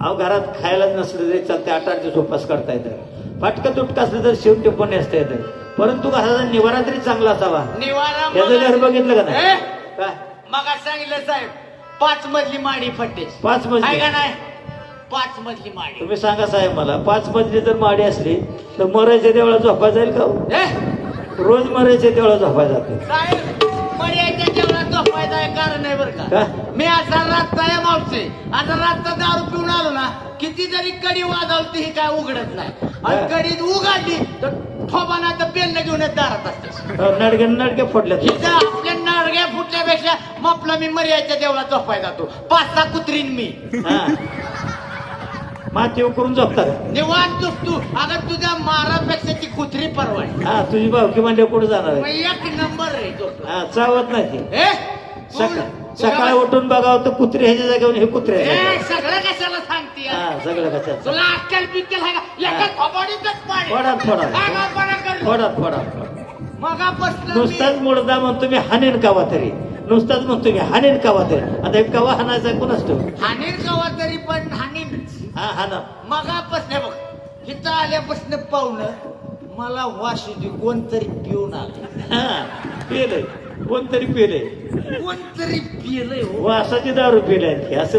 अहो घरात खायलाच नसलं तरी चालते आठ आठ दिवस उपास करता येतं. फाटकं तुटकं असलं तर शिव टिप्पणी असता येतं. परंतु घराचा निवारा तरी चांगला असावा. निवारा त्याचं घर बघितलं का नाही? काय? मग सांगितलं साहेब पाच मजली माडी फटेस पाच मजली? का नाही? पाच मजली माडी. तुम्ही सांगा साहेब मला. पाच मजली जर माडी असली तर मरायच्या देवळा झोपा जाईल का हो? रोज मरायच्या देवळा झोपा जाते. साहेब मर्याच्या जेवणात झोपायचं आहे कारण आहे बरं का? मी असा रातचा आहे मावसे आता रातचा दारू पिऊन आलो ना किती जरी कडी वाजवली ही काय उघडत नाही. आणि. कडी उघडली तर ठोबाना तर पेन घेऊन येत दारात असते. नडगे नडगे फोडल्या इथं आपल्या नारग्या फुटल्यापेक्षा मपला मी मर्याच्या देवळात झोपाय जातो. पाच सहा कुत्रीन मी. हा. माती उकरून झोपतात. निवांत तू अगं तुझ्या मारापेक्षा ती कुत्री परवाडी. हा तुझी भावकी म्हणजे कुठे जाणार आहे? एक नंबर रे तो. हा चावत नाही ती. सकाळ सकाळी उठून बघावं तर कुत्रे ह्याच्या जागेवर हे कुत्रे सगळं कशाला सांगते? हा सगळं कसं तुला अक्कल बिक्कल आहे का? एका थोबाडीतच पाडी. फोडा, फोडा. काय बापाला करतो? फोडा फोडा मगापासनं नुसताच मुडदा म्हणतो मी हाणेन कावा तरी. नुसताच म्हणतो मी हाणेन कावा तरी. आता हे कवा हाणायचा कोण असतो? हाणीन गावा तरी पण हा हाना. मगापासून बघ इथं आल्यापासून पाहुणं मला वास येते कोणतरी पिऊन आलं. हा पिलंय कोणतरी पिलंय कोणतरी पिलंय हो. वासाची दारू पिलाय असं